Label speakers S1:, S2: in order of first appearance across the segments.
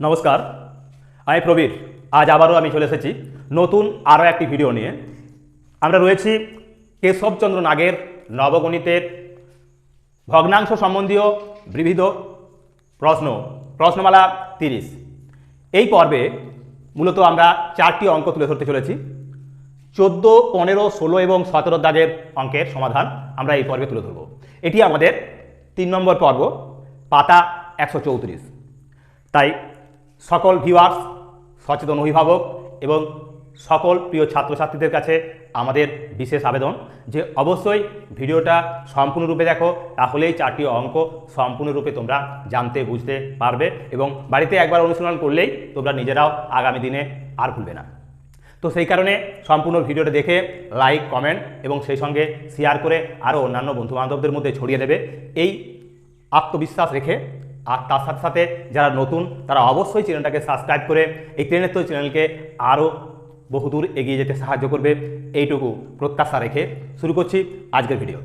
S1: নমস্কার, আমি প্রবীর। আজ আবারও আমি চলে এসেছি নতুন আরও একটি ভিডিও নিয়ে। আমরা রয়েছি কেশবচন্দ্র নাগের নবগণিতের ভগ্নাংশ সম্বন্ধীয় বিবিধ প্রশ্ন, প্রশ্নমালা তিরিশ। এই পর্বে মূলত আমরা চারটি অঙ্ক তুলে ধরতে চলেছি। চোদ্দ, পনেরো, ষোলো এবং সতেরো দাগের অঙ্কের সমাধান আমরা এই পর্বে তুলে ধরব। এটি আমাদের তিন নম্বর পর্ব, পাতা একশো চৌত্রিশ। তাই সকল ভিউয়ার্স সচেতন অভিভাবক এবং সকল প্রিয় ছাত্রছাত্রীদের কাছে আমাদের বিশেষ আবেদন যে অবশ্যই ভিডিওটা সম্পূর্ণরূপে দেখো, তাহলেই চারটি অঙ্ক সম্পূর্ণরূপে তোমরা জানতে, বুঝতে পারবে এবং বাড়িতে একবার অনুশীলন করলেই তোমরা নিজেরাও আগামী দিনে আর ভুলবে না। তো সেই কারণে সম্পূর্ণ ভিডিওটা দেখে লাইক কমেন্ট এবং সেই সঙ্গে শেয়ার করে আরও অন্যান্য বন্ধুবান্ধবদের মধ্যে ছড়িয়ে দেবে। এই আত্মবিশ্বাস রেখে আর তার সাথে সাথে যারা নতুন, তারা অবশ্যই চ্যানেলটাকে সাবস্ক্রাইব করে এই ট্রেনের তো চ্যানেলকে আরও বহুদূর এগিয়ে যেতে সাহায্য করবে। এইটুকু প্রত্যাশা রেখে শুরু করছি আজকের ভিডিও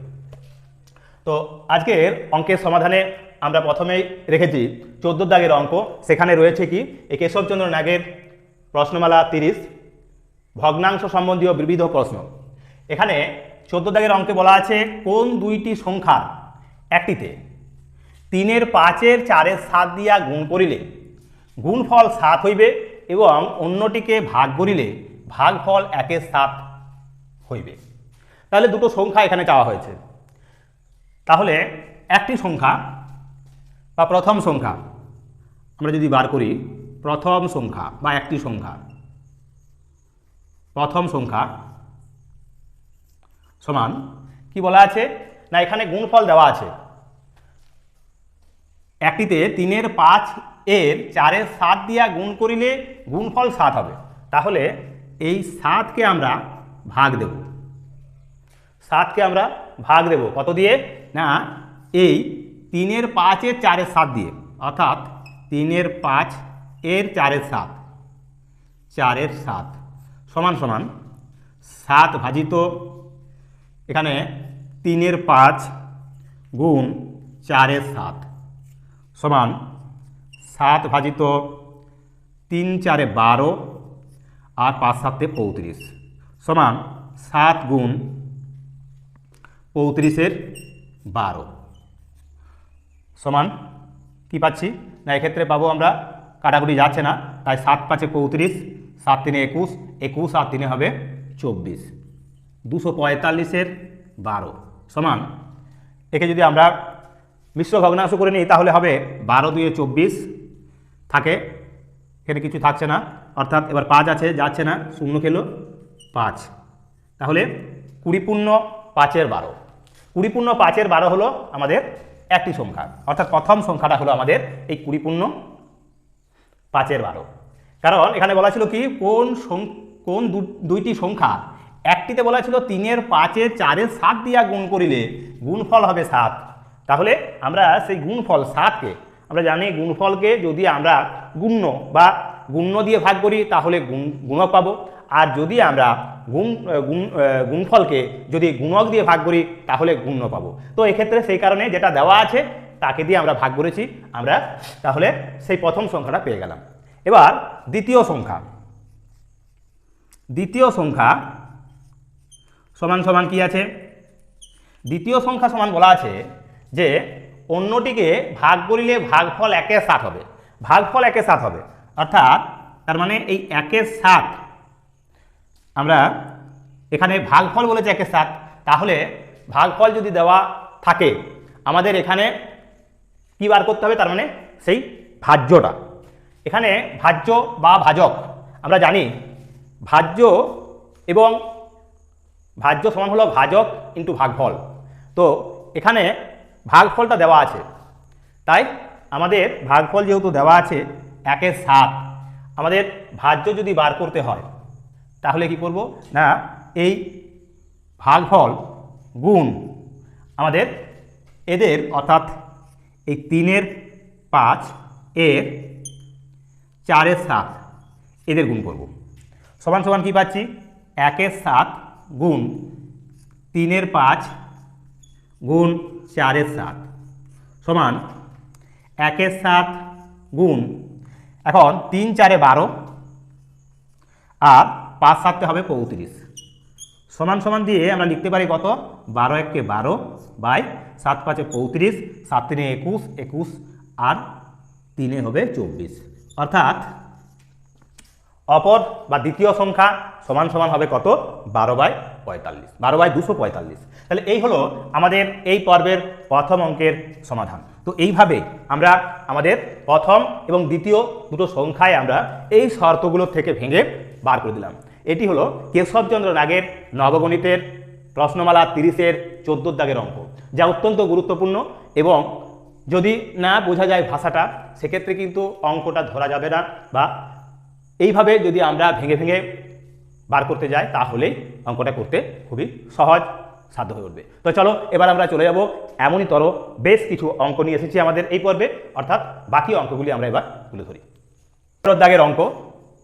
S1: তো আজকের অঙ্কের সমাধানে আমরা প্রথমেই রেখেছি চোদ্দ দাগের অঙ্ক। সেখানে রয়েছে কি? এই কেশবচন্দ্র নাগের প্রশ্নমালা তিরিশ, ভগ্নাংশ সম্বন্ধীয় বিবিধ প্রশ্ন। এখানে চোদ্দ দাগের অঙ্কে বলা আছে কোন দুইটি সংখ্যা একটিতে তিনের পাঁচের চারের সাত দিয়া গুণ করিলে গুণফল সাত হইবে এবং অন্যটিকে ভাগ করিলে ভাগফল একের সাত হইবে। তাহলে দুটো সংখ্যা এখানে চাওয়া হয়েছে। তাহলে একটি সংখ্যা বা প্রথম সংখ্যা, আমরা যদি বার করি, প্রথম সংখ্যা বা একটি সংখ্যা, প্রথম সংখ্যা সমান কি বলা আছে? না, এখানে গুণফল দেওয়া আছে। একটিতে তিনের পাঁচ এর চারের সাত দিয়া গুণ করিলে গুণফল সাত হবে। তাহলে এই সাতকে আমরা ভাগ দেব। সাতকে আমরা ভাগ দেব। কত দিয়ে? না, এই তিনের পাঁচের চারের সাত দিয়ে। অর্থাৎ তিনের পাঁচ এর চারের সাত। চারের সাত। সমান সমান সাত ভাজিত এখানে তিনের পাঁচ গুণ চারের সাত। সমান সাত ভাজিত তিন চারে বারো আর পাঁচ সাতে পঁয়ত্রিশ। সমান সাত গুণ পঁয়ত্রিশের বারো। সমান কি পাচ্ছি? না, এক্ষেত্রে পাবো আমরা, কাটাকুটি যাচ্ছে না, তাই সাত পাঁচে পঁয়ত্রিশ, সাত তিনে একুশ একুশ আর তিনে হবে চব্বিশ। দুশো পঁয়তাল্লিশের বারো। সমান, একে যদি আমরা মিশ্র ভগ্নাংশ করে নিই তাহলে হবে বারো দুয়ে চব্বিশ। থাকে। এখানে কিছু থাকছে না। অর্থাৎ এবার পাঁচ আছে, যাচ্ছে না। শূন্য খেলো, পাঁচ। তাহলে কুড়ি পূর্ণ পাঁচের বারো। কুড়ি পূর্ণ পাঁচের বারো হলো আমাদের একটি সংখ্যা। অর্থাৎ প্রথম সংখ্যাটা হলো আমাদের এই কুড়ি পূর্ণ পাঁচের বারো। কারণ এখানে বলা ছিল কি, কোন কোন দুইটি সংখ্যা একটিতে বলা ছিল তিনের, পাঁচের, চারের, সাত দিয়া গুণ করিলে গুণফল হবে সাত। তাহলে আমরা সেই গুণফল সাতকে, আমরা জানি গুণফলকে যদি আমরা গুণ্য বা গুণ্য দিয়ে ভাগ করি, তাহলে গুণ, গুণক পাবো। আর যদি আমরা গুণ গুণ গুণফলকে যদি গুণক দিয়ে ভাগ করি, তাহলে গুণ্য পাবো। তো এক্ষেত্রে সেই কারণে যেটা দেওয়া আছে, তাকে দিয়ে আমরা ভাগ করেছি। আমরা তাহলে সেই প্রথম সংখ্যাটা পেয়ে গেলাম। এবার দ্বিতীয় সংখ্যা। দ্বিতীয় সংখ্যা সমান সমান কি আছে? দ্বিতীয় সংখ্যা সমান বলা আছে যে অন্যটিকে ভাগ করিলে ভাগফল একের সাত হবে। ভাগফল একের সাত হবে। অর্থাৎ তার মানে এই একের সাত আমরা এখানে ভাগফল বলেছে একের সাত তাহলে ভাগফল যদি দেওয়া থাকে, আমাদের এখানে কি বার করতে হবে? তার মানে সেই ভাজ্যটা। এখানে ভাজ্য বা ভাজক, আমরা জানি ভাজ্য এবং ভাজ্য সমান হলো ভাজক ইন্টু ভাগফল। তো এখানে ভাগফলটা দেওয়া আছে। তাই আমাদের ভাগফল যেহেতু দেওয়া আছে, একের সাত। আমাদের ভাজ্য যদি বার করতে হয়, তাহলে কি করব? না, এই ভাগফল গুণ আমাদের এদের, অর্থাৎ এই তিনের পাঁচ, এর চারের সাত, এদের গুণ করব। সমান সমান কি পাচ্ছি? একের সাত গুণ তিনের পাঁচ গুণ চারের সাত সমান একের সাত গুণ, এখন তিন চারে বারো আর পাঁচ সাততে হবে পঁয়ত্রিশ। সমান সমান দিয়ে আমরা লিখতে পারি কত? বারো এককে বারো বাই সাত পাঁচে পঁয়ত্রিশ, সাত তিনে একুশ একুশ আর তিনে হবে চব্বিশ। অর্থাৎ অপর বা দ্বিতীয় সংখ্যা সমান সমান হবে কত? বারো বাই পঁয়তাল্লিশ। বারো বাই দুশো পঁয়তাল্লিশ। তাহলে এই হলো আমাদের এই পর্বের প্রথম অঙ্কের সমাধান। তো এইভাবে আমরা আমাদের প্রথম এবং দ্বিতীয় দুটো সংখ্যায় আমরা এই শর্তগুলো থেকে ভেঙে বার করে দিলাম। এটি হলো কেশবচন্দ্র নাগের নবগণিতের প্রশ্নমালা তিরিশের চোদ্দোর দাগের অঙ্ক, যা অত্যন্ত গুরুত্বপূর্ণ এবং যদি না বোঝা যায় ভাষাটা, সেক্ষেত্রে কিন্তু অঙ্কটা ধরা যাবে না বা এইভাবে যদি আমরা ভেঙে ভেঙে বার করতে যাই, তাহলেই অঙ্কটা করতে খুবই সহজ সাধ্য হয়ে উঠবে। তো চলো, এবার আমরা চলে যাব এমনই তর বেশ কিছু অঙ্ক নিয়ে এসেছি আমাদের এই পর্বে। অর্থাৎ বাকি অঙ্কগুলি আমরা এবার তুলে ধরি। দাগের অঙ্ক,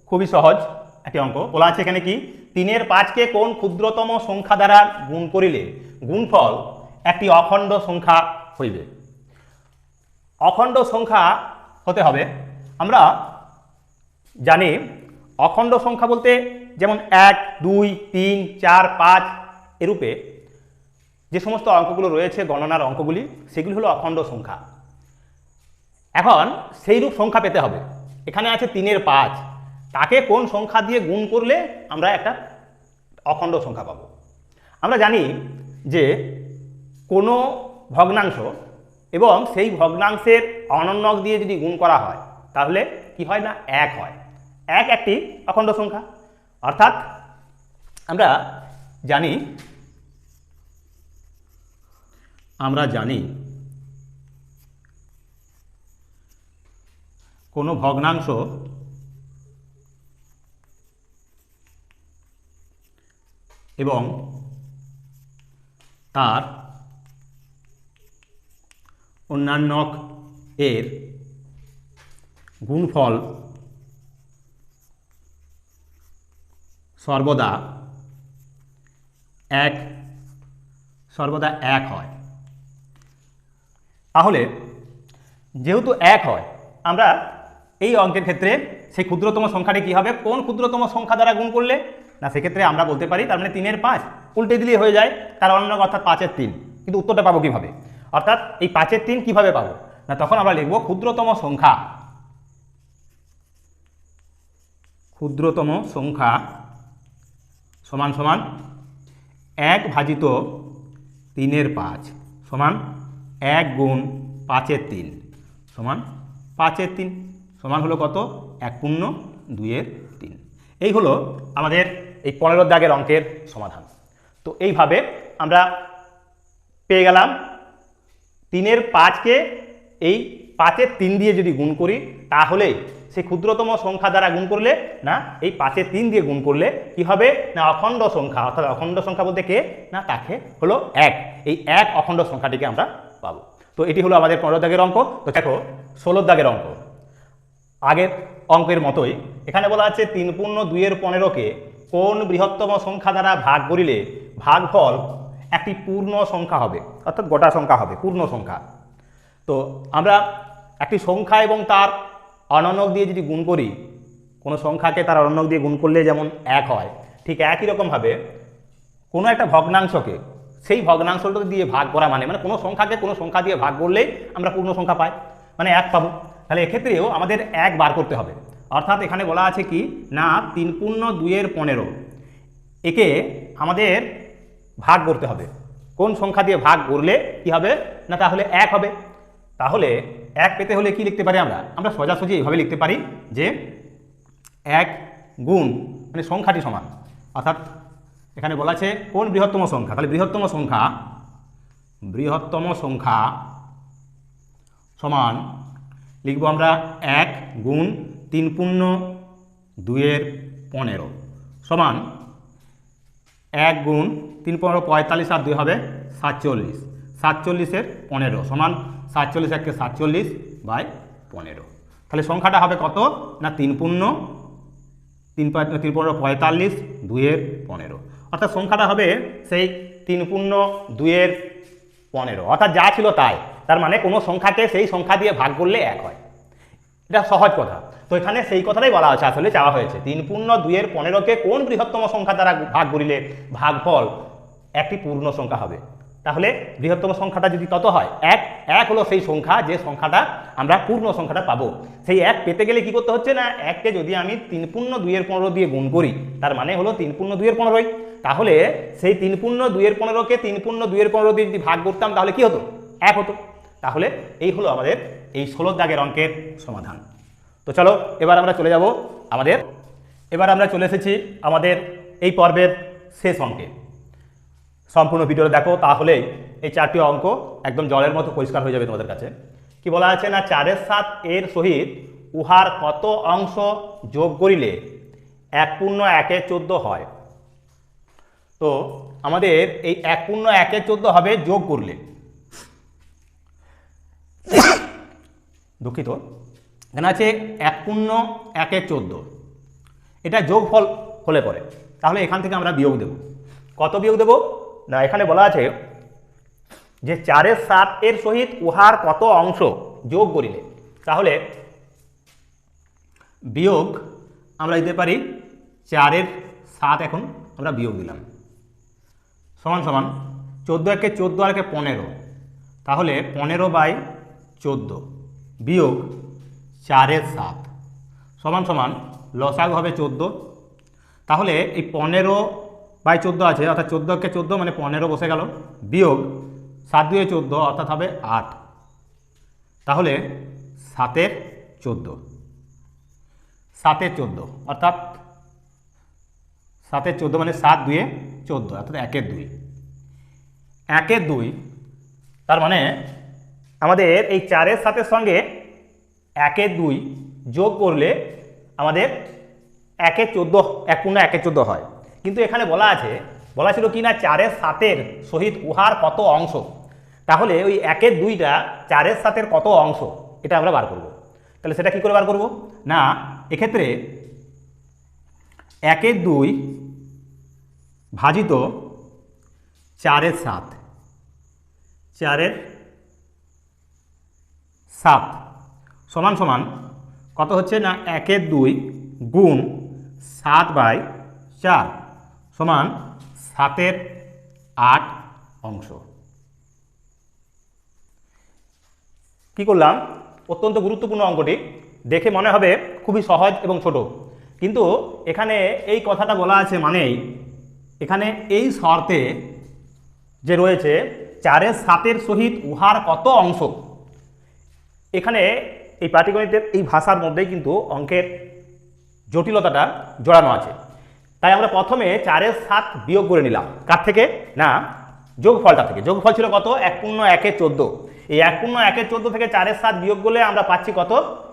S1: খুবই সহজ একটি অঙ্ক। বলা আছে এখানে কি? তিনের পাঁচকে কোন ক্ষুদ্রতম সংখ্যা দ্বারা গুণ করিলে গুণফল একটি অখণ্ড সংখ্যা হইবে? অখণ্ড সংখ্যা হতে হবে আমরা জানি, অখণ্ড সংখ্যা বলতে যেমন এক, দুই, তিন, চার, পাঁচ এরূপে যে সমস্ত অঙ্কগুলো রয়েছে, গণনার অঙ্কগুলি, সেগুলি হলো অখণ্ড সংখ্যা। এখন সেই রূপ সংখ্যা পেতে হবে। এখানে আছে তিনের পাঁচ। তাকে কোন সংখ্যা দিয়ে গুণ করলে আমরা একটা অখণ্ড সংখ্যা পাবো? আমরা জানি যে কোনো ভগ্নাংশ এবং সেই ভগ্নাংশের অনন্যক দিয়ে যদি গুণ করা হয়, তাহলে কি হয় না? এক হয়। এক একটি অখণ্ড সংখ্যা। অর্থাৎ আমরা জানি আমরা জানি কোনো ভগ্নাংশ এবং তার অন্যান্য এর গুণফল সর্বদা এক সর্বদা এক হয়। তাহলে যেহেতু এক হয়, আমরা এই অঙ্কের ক্ষেত্রে সেই ক্ষুদ্রতম সংখ্যাটি কী হবে? কোন ক্ষুদ্রতম সংখ্যা দ্বারা গুণ করলে? না, সেক্ষেত্রে আমরা বলতে পারি তার মানে তিনের পাঁচ উল্টে দিলেই হয়ে যায়, তার অন্য অর্থাৎ পাঁচের তিন। কিন্তু উত্তরটা পাবো কীভাবে? অর্থাৎ এই পাঁচের তিন কীভাবে পাবো? না, তখন আমরা লিখব ক্ষুদ্রতম সংখ্যা ক্ষুদ্রতম সংখ্যা সমান সমান এক ভাজিত তিনের পাঁচ, সমান এক গুণ পাঁচের তিন, সমান পাঁচের তিন, সমান হলো কত? এক পূর্ণ দুইয়ের তিন। এই হলো আমাদের এই পনেরো দাগের অঙ্কের সমাধান। তো এইভাবে আমরা পেয়ে গেলাম তিনের পাঁচকে এই পাঁচের তিন দিয়ে যদি গুণ করি, তাহলে সেই ক্ষুদ্রতম সংখ্যা দ্বারা গুণ করলে না, এই পাঁচের তিন দিয়ে গুণ করলে কি হবে? না, অখণ্ড সংখ্যা। অর্থাৎ অখণ্ড সংখ্যা বলতে কে? না, তাকে হলো এক। এই এক অখণ্ড সংখ্যাটিকে আমরা পাবো। তো এটি হলো আমাদের পনেরো দাগের অঙ্ক। তো দেখো, ষোলো দাগের অঙ্ক। আগের অঙ্কের মতোই এখানে বলা আছে তিন পূর্ণ দুইয়ের পনেরোকে কোন বৃহত্তম সংখ্যা দ্বারা ভাগ করিলে ভাগফল একটি পূর্ণ সংখ্যা হবে? অর্থাৎ গোটা সংখ্যা হবে, পূর্ণ সংখ্যা। তো আমরা একটি সংখ্যা এবং তার অননক দিয়ে যদি গুণ করি, কোনো সংখ্যাকে তার অননক দিয়ে গুণ করলে যেমন এক হয়, ঠিক একই রকমভাবে কোনো একটা ভগ্নাংশকে, সেই ভগ্নাংশটা দিয়ে ভাগ করা মানে মানে কোনো সংখ্যাকে কোনো সংখ্যা দিয়ে ভাগ করলেই আমরা পূর্ণ সংখ্যা পাই মানে এক পাবো। তাহলে এক্ষেত্রেও আমাদের এক বার করতে হবে। অর্থাৎ এখানে বলা আছে কি, না, তিন পূর্ণ দুইয়ের পনেরো, একে আমাদের ভাগ করতে হবে। কোন সংখ্যা দিয়ে ভাগ করলে কি হবে? না, তাহলে এক হবে। তাহলে এক পেতে হলে কি লিখতে পারি আমরা? আমরা সোজাসুজি এইভাবে লিখতে পারি যে এক গুণ মানে সংখ্যাটি সমান। অর্থাৎ এখানে বলা আছে কোন বৃহত্তম সংখ্যা? তাহলে বৃহত্তম সংখ্যা বৃহত্তম সংখ্যা সমান লিখব আমরা এক গুণ তিন পূর্ণ দুইয়ের পনেরো। সমান এক গুণ তিন পনেরো পঁয়তাল্লিশ আর দুই হবে সাতচল্লিশ। সাতচল্লিশের পনেরো সমান সাতচল্লিশ এককে সাতচল্লিশ বাই পনেরো। তাহলে সংখ্যাটা হবে কত? না, তিন পূর্ণ, তিন তিন পনেরো পঁয়তাল্লিশ, দুইয়ের পনেরো। অর্থাৎ সংখ্যাটা হবে সেই তিন পূর্ণ, দুইয়ের পনেরো। অর্থাৎ যা ছিল তাই। তার মানে কোনো সংখ্যাকে সেই সংখ্যা দিয়ে ভাগ করলে এক হয়। এটা সহজ কথা। তো এখানে সেই কথাটাই বলা আছে আসলে চাওয়া হয়েছে। তিন পূর্ণ, দুইয়ের পনেরোকে কোন বৃহত্তম সংখ্যা দ্বারা ভাগ করিলে ভাগফল একটি পূর্ণ সংখ্যা হবে? তাহলে বৃহত্তম সংখ্যাটা যদি কত হয়? এক। এক হলো সেই সংখ্যা, যে সংখ্যাটা আমরা পূর্ণ সংখ্যাটা পাবো। সেই এক পেতে গেলে কি করতে হচ্ছে না? এককে যদি আমি তিন পূর্ণ দুইয়ের পনেরো দিয়ে গুণ করি, তার মানে হলো তিন পূর্ণ দুইয়ের পনেরোই। তাহলে সেই তিন পূর্ণ দুইয়ের পনেরোকে তিন পূর্ণ দুইয়ের পনেরো দিয়ে যদি ভাগ করতাম, তাহলে কি হতো? এক হতো। তাহলে এই হলো আমাদের এই ষোলো দাগের অঙ্কের সমাধান। তো চলো, এবার আমরা চলে যাব আমাদের, এবার আমরা চলে এসেছি আমাদের এই পর্বের শেষ অঙ্কে। সম্পূর্ণ ভিডিওটা দেখো, তাহলেই এই চারটি অঙ্ক একদম জলের মতো পরিষ্কার হয়ে যাবে তোমাদের কাছে। কি বলা আছে না, চারের সাত এর সহিত উহার কত অংশ যোগ করিলে এক পূর্ণ একে চোদ্দ হয়? তো আমাদের এই এক পূর্ণ একে চোদ্দ হবে যোগ করলে। দুঃখিত। এখানে আছে এক পূর্ণ একে চোদ্দ। এটা যোগফল হলে পরে। তাহলে এখান থেকে আমরা বিয়োগ দেব। কত বিয়োগ দেব? না, এখানে বলা আছে যে চারের সাত এর সহিত উহার কত অংশ? যোগ করিলে। তাহলে বিয়োগ আমরা দিতে পারি চারের সাত এখন আমরা বিয়োগ দিলাম। সমান সমান চোদ্দ একে চোদ্দ আর একে পনেরো। তাহলে পনেরো বাই চোদ্দ বিয়োগ চারের সাত। সমান সমান লসাগু হবে চোদ্দ। তাহলে এই পনেরো বাই চোদ্দ আছে, অর্থাৎ চোদ্দ একে চোদ্দ মানে পনেরো বসে গেল। বিয়োগ সাত দুয়ে চোদ্দ, অর্থাৎ হবে আট। তাহলে সাতের চোদ্দ। সাতের চোদ্দ, অর্থাৎ সাতের চোদ্দ মানে সাত দুয়ে চোদ্দ, অর্থাৎ একের দুই। একের দুই, তার মানে আমাদের এই চারের সাতের সঙ্গে একের দুই যোগ করলে আমাদের একে চোদ্দ, এক পূর্ণ একে চোদ্দ হয়। কিন্তু এখানে বলা আছে, বলা ছিল কি না, চারের সাতের সহিত উহার কত অংশ? তাহলে ওই একের দুইটা চারের সাতের কত অংশ? এটা আমরা বার করব। তাহলে সেটা কি করে বার করব? না, এক্ষেত্রে একের দুই ভাজিত চারের সাত চারের সাত সমান সমান কত হচ্ছে না, একের দুই গুণ সাত বাই চার। সমান সাতের আট অংশ। কি করলাম? অত্যন্ত গুরুত্বপূর্ণ অঙ্কটি। দেখে মনে হবে খুবই সহজ এবং ছোট। কিন্তু এখানে এই কথাটা বলা আছে মানেই, এখানে এই শর্তে যে রয়েছে চারের সাতের সহিত উহার কত অংশ? এখানে এই পাটিগণিতের এই ভাষার মধ্যেই কিন্তু অঙ্কের জটিলতাটা জড়ানো আছে। তাই আমরা প্রথমে চারের সাত বিয়োগ করে নিলাম। কার থেকে? না, যোগফলটা থেকে। যোগফল ছিল কত? এক পূর্ণ একে চোদ্দ। এই এক পূর্ণ একে চোদ্দ থেকে চারের সাত বিয়োগ করলে আমরা পাচ্ছি কত?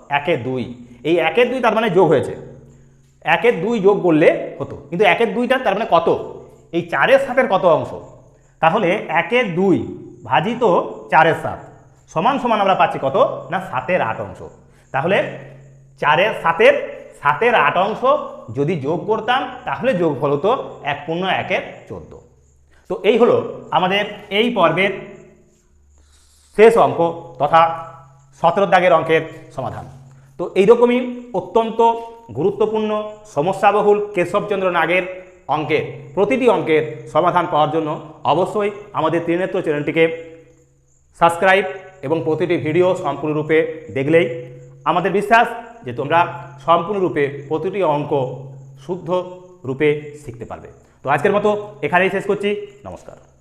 S1: একে দুই। এই একের দুই তার মানে যোগ হয়েছে। একের দুই যোগ করলে হতো কিন্তু একের দুইটা তার মানে কত? এই চারের সাতের কত অংশ? তাহলে একের দুই ভাজিত চারের সাত। সমান সমান আমরা পাচ্ছি কত? না, সাতের আট অংশ। তাহলে চারের সাতের সাতের আট অংশ যদি যোগ করতাম, তাহলে যোগ যোগফল হতো এক পূর্ণ একের চোদ্দ। তো এই হলো আমাদের এই পর্বের শেষ অঙ্ক তথা সতেরো দাগের অঙ্কের সমাধান। তো এইরকমই অত্যন্ত গুরুত্বপূর্ণ, সমস্যাবহুল কেশবচন্দ্র নাগের অঙ্কের প্রতিটি অঙ্কের সমাধান পাওয়ার জন্য অবশ্যই আমাদের ত্রিনেত্র চ্যানেলটিকে সাবস্ক্রাইব এবং প্রতিটি ভিডিও সম্পূর্ণরূপে দেখলেই আমাদের বিশ্বাস যে তোমরা সম্পূর্ণরূপে প্রতিটি অঙ্ক শুদ্ধ রূপে শিখতে পারবে। তো আজকের মতো এখানেই শেষ করছি। নমস্কার।